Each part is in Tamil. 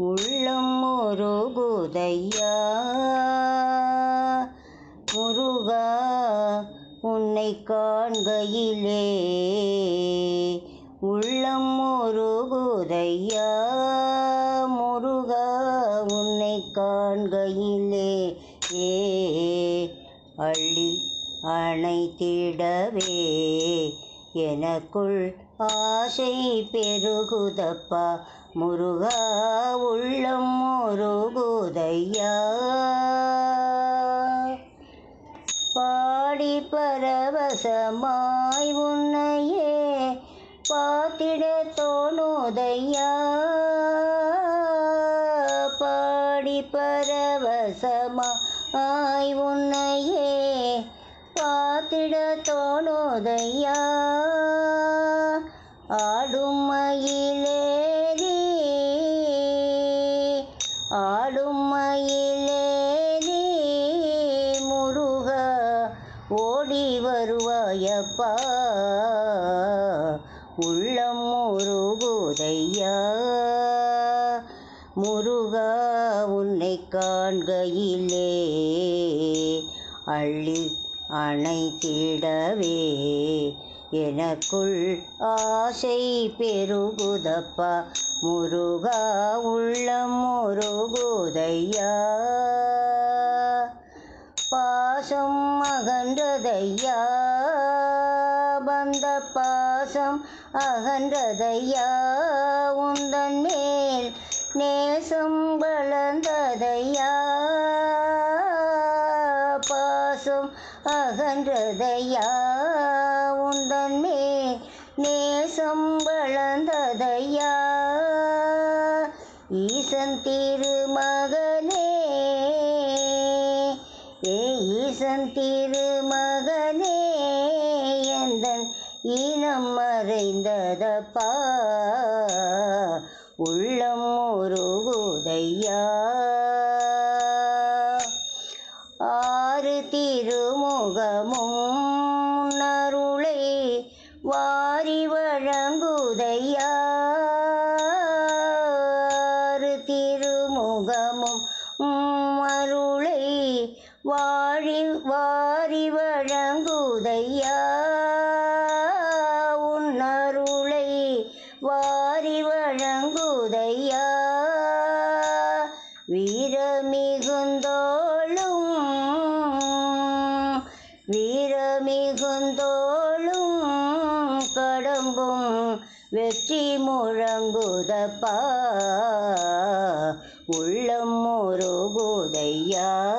உள்ளம் முருகுதையா. முருகா உன்னை காண்கையிலே. உள்ளம் முருகுதையா. முருகா உன்னை காண்கையிலே. ஏ அள்ளி அணைத்திடவே. எனக்குள் ஆசை பெருகுதப்பா. முருகா உள்ளம் முருகுதையா. பாடி பரவசமாய் உன்னையே பார்த்திட தோணுதையா. பாடி பரவசமாய் உன்னையே பார்த்திட தோணுதையா. ஆடும் மயிலேறி முருக ஓடி வருவாயப்பா. உள்ளம் முருகுதையா. முருகா உன்னை காண்கையிலே அள்ளி அணைத்திடவே. எனக்குள் ஆசை பெருகுதப்பா. முருகா உள்ளம் முருகுதையா. பாசம் அகன்றதையா. வந்த பாசம் அகன்றதையா. உந்தன் மேல் நேசம் வளர்ந்ததையா. நேசம் அகன்றதையா? உந்தன் மேல் நேசம் வளர்ந்ததையா? ஈசன் திருமகனே ஏ ஈசன் திருமகனே எந்தன் இனம் மறைந்ததப்பா? உள்ளம் ஒரு ஆறு உதையாறு திருமுகமும் அருளை வாழி வாரி வழங்குதையா? உன் அருளை வாரி வழங்குதையா? வீரமிகுந்தோளும் வெற்றி முழங்குதப்பா. உள்ளம் முருகுதையா.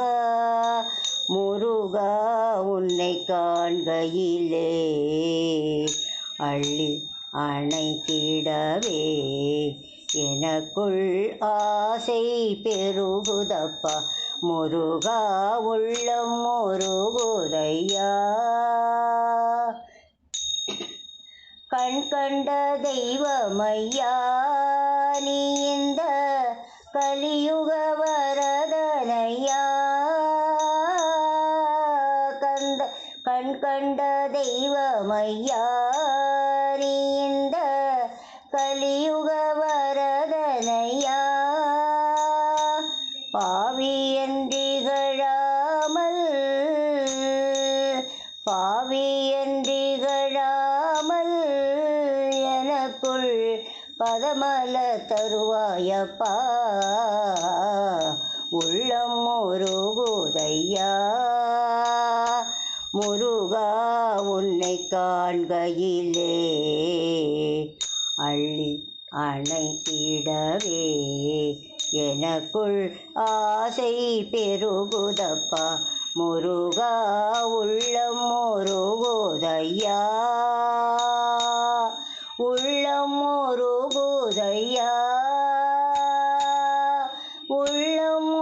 முருகா உன்னை காண்கையிலே அள்ளி அணைத்திடவே. எனக்குள் ஆசை பெருகுதப்பா. முருகா உள்ளம் முருகுதையா. கண் கண்ட தெய்வமையா நீ இந்த கலியுக வரதனையா? கந்த கண் கண்ட தெய்வமையா நீ இந்த கலியுக வரதனையா? பாவி என்றிகழாமல் பதமல தருவாயப்பா. உள்ளம் முருகுதையா. முருகா உன்னை காண்கையிலே அள்ளி அணைத்திடவே. எனக்குள் ஆசை பெருகுதப்பா. முருகா உள்ளம் முருகுதையா. உள்ளமோ